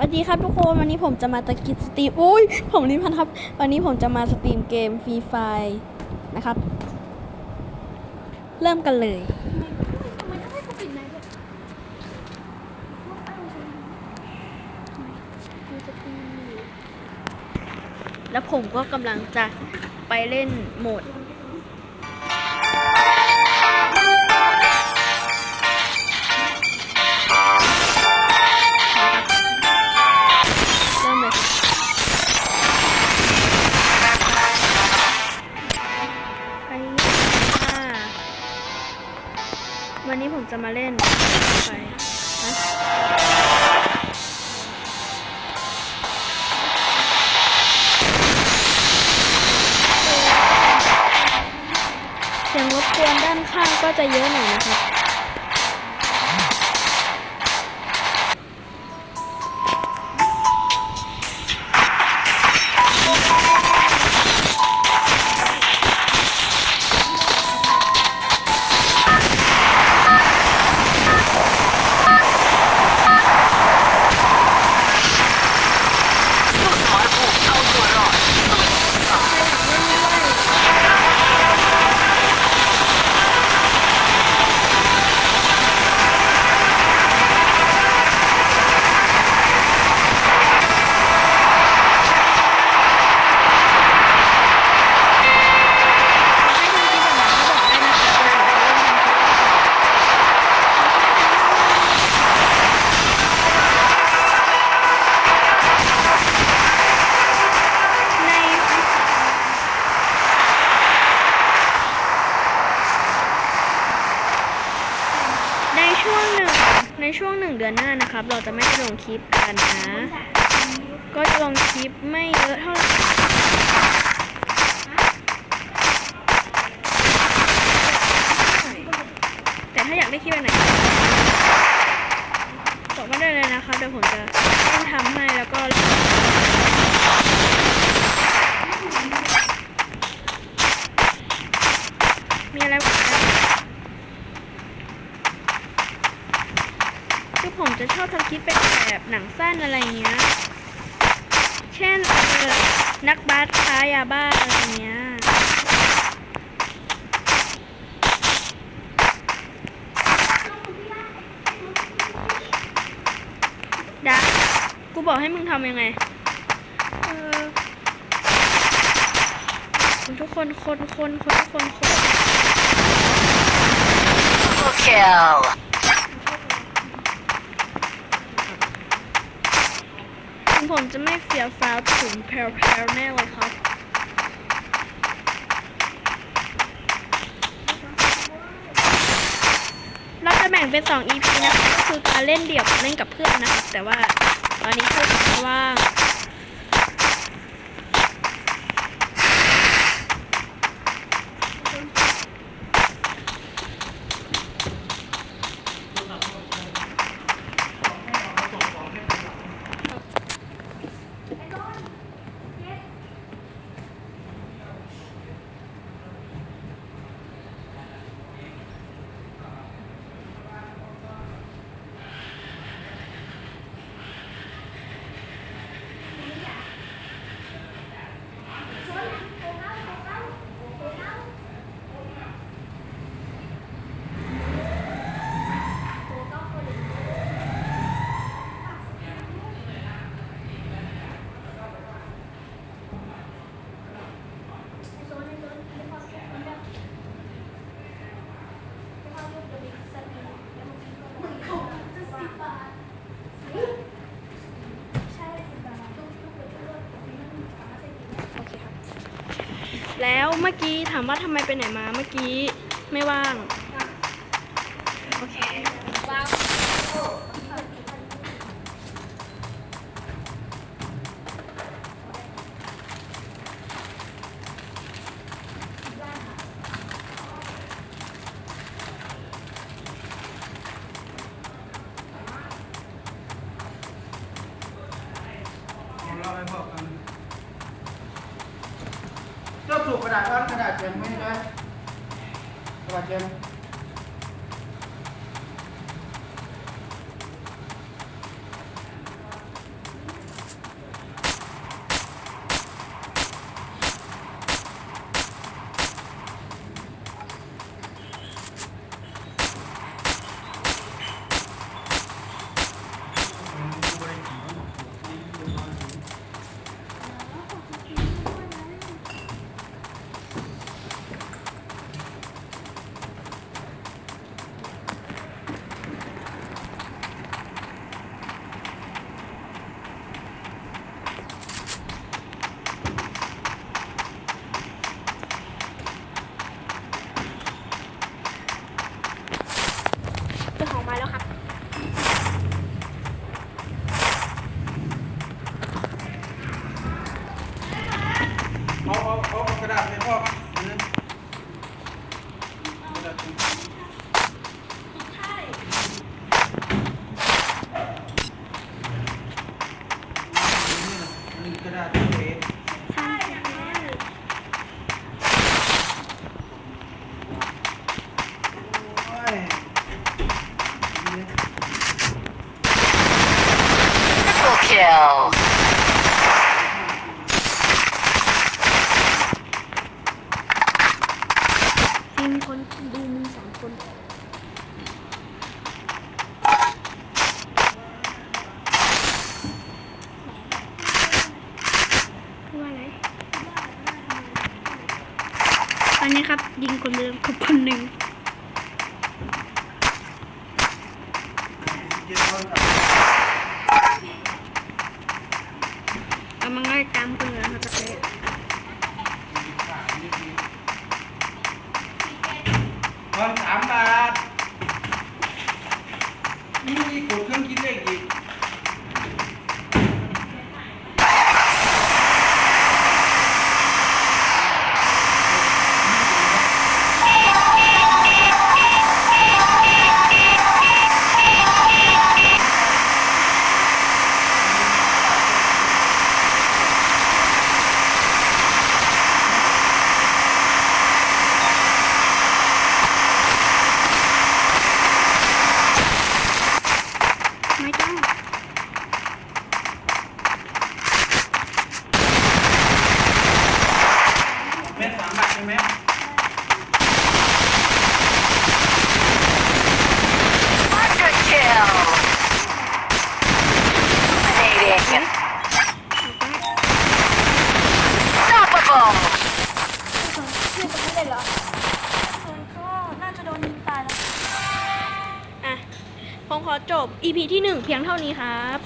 สวัสดีครับทุกคนวันนี้ผมจะมาตะกิดสตรีมอุ้ยผมลิพันธ์ครับ วันนี้ผมจะมาสตรีมเกมฟรีไฟนะครับ เริ่มกันเลยแล้วผมก็กำลังจะไปเล่นโหมด สียงรบกวนด้านข้างก็จะเยอะหน่อยนะครับ ช่วงหนึ่งเดือนหน้านะครับ เราจะไม่ลงคลิปกันนะ ก็จะลงคลิปไม่เยอะเท่าไหร่แต่ถ้าอยากได้คลิปแบบไหนบอกมาได้เลยนะคะเดี๋ยวผมจะเริ่มทำให้แล้วก็มีอะไรบ้างนะคือผมจะชอบทำคลิปเป็ นังสั้นอะไรเงี้ย เช่นนักบาสค้ายาบ้าอะไรเงี้ยดากูบอกให้มึงทำยังไงทุกคนคนคนคนทุกคนคน Double kill. ถึง ผมจะไม่เสียฟ้าวถึงแพรวแน่เลยครับเราจะแบ่งเป็น 2 EP นะคะก็คือการเล่นเดี่ยวเล่นกับเพื่อนนะคะแต่ว่าตอนนี้เพื่อนว่าง แล้วเมื่อกี้ถามว่าทำไมไปไหนมาเมื่อกี้ไม่ว่างโอเคเราไปบอกกัน เจ้าสูบกระดาษร้อนกระดาษเจมไม่ไหมกระดาษเจม ระดาษไม่พอปะอันนึงกระดาษเป็นใช่อันนี้กใช่อย่างนั้น โอ้ยเ Triple kill. ฟิล์มคนดูมีสองคน พูด ว่าอะไรอันนี้ครับ ยิงคนเดิมกับคนหนึ่งเจ็ดคนกำลังไล่ตามคนเหลือครับเกียบตอนสามบาทนี่มีกดเครื่องคิดเลขอีก ไม่ต้อง เม็ดสามบาทใช่ไหม Quadra kill. Dominating. เอาไป Unstoppable. เพื่อนคนนั้นเลยเหรอมันก็น่าจะโดนยิงตายแล้ว อะ ผม ขอจบ EP ที่ 1 เพียงเท่านี้ครับ